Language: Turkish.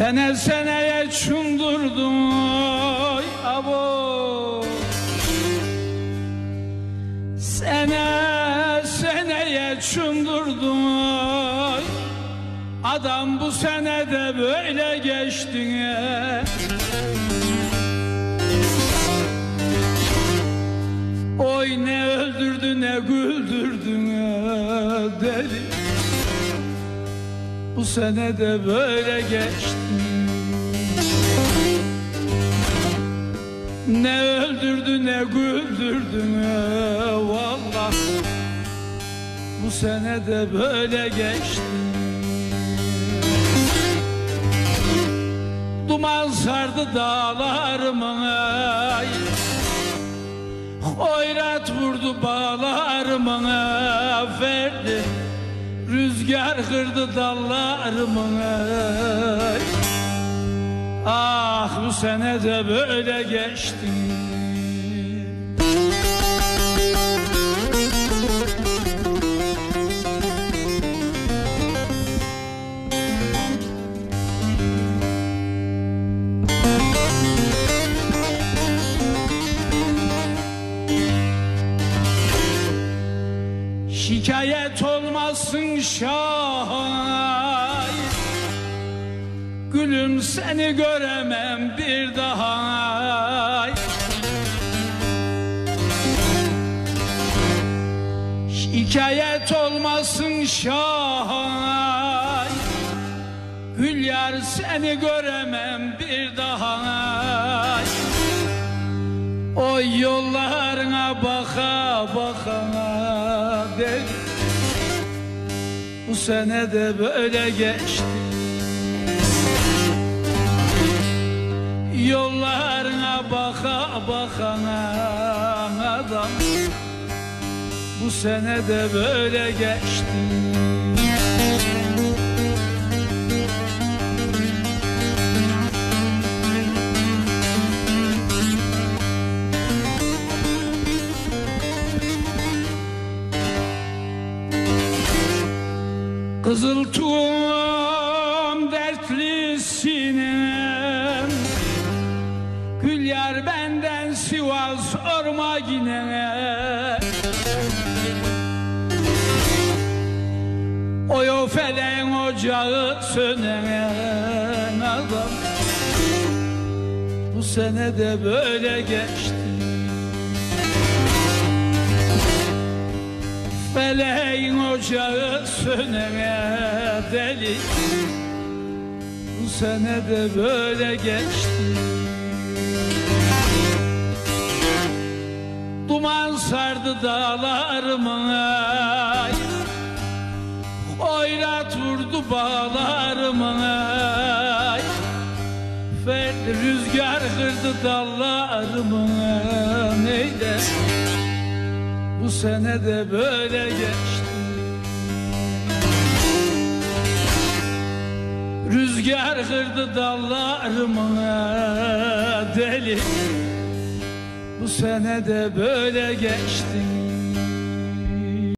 Sene seneye çundurdum oy abo. Sene seneye çundurdum oy. Adam bu senede böyle geçti. Ya. Oy ne öldürdü ne güldürdü ya deli Bu sene de böyle geçti. Ne öldürdü ne güldürdü ya Vallahi bu sene de böyle geçti. Duman sardı dağlarımı. Ay Oyrat vurdu bağlarımı. Ferdi Rüzgar kırdı dallarımı. Ah bu sene de böyle geçti Şikayet olmasın şah Gülüm seni göremem bir daha. Şikayet olmasın şah Gül yar seni göremem bir daha. O yollarına baka baka deli Bu sene de böyle geçti. Yollarına baka baka adam. Bu sene de böyle geçti Kızıl tuğum dertli sinem Gül yar benden Sivas orma yine Oy o felen ocağı sönen adam. Bu sene de böyle geçti. Feleğin ocağı sönene deli. Bu sene de böyle geçti. Duman sardı dağlarımı Oyrat vurdu bağlarımı Ferdi rüzgar kırdı dallarımı neyde bu sene de böyle geçti Rüzgar kırdı dallarımı deli. Bu sene de böyle geçti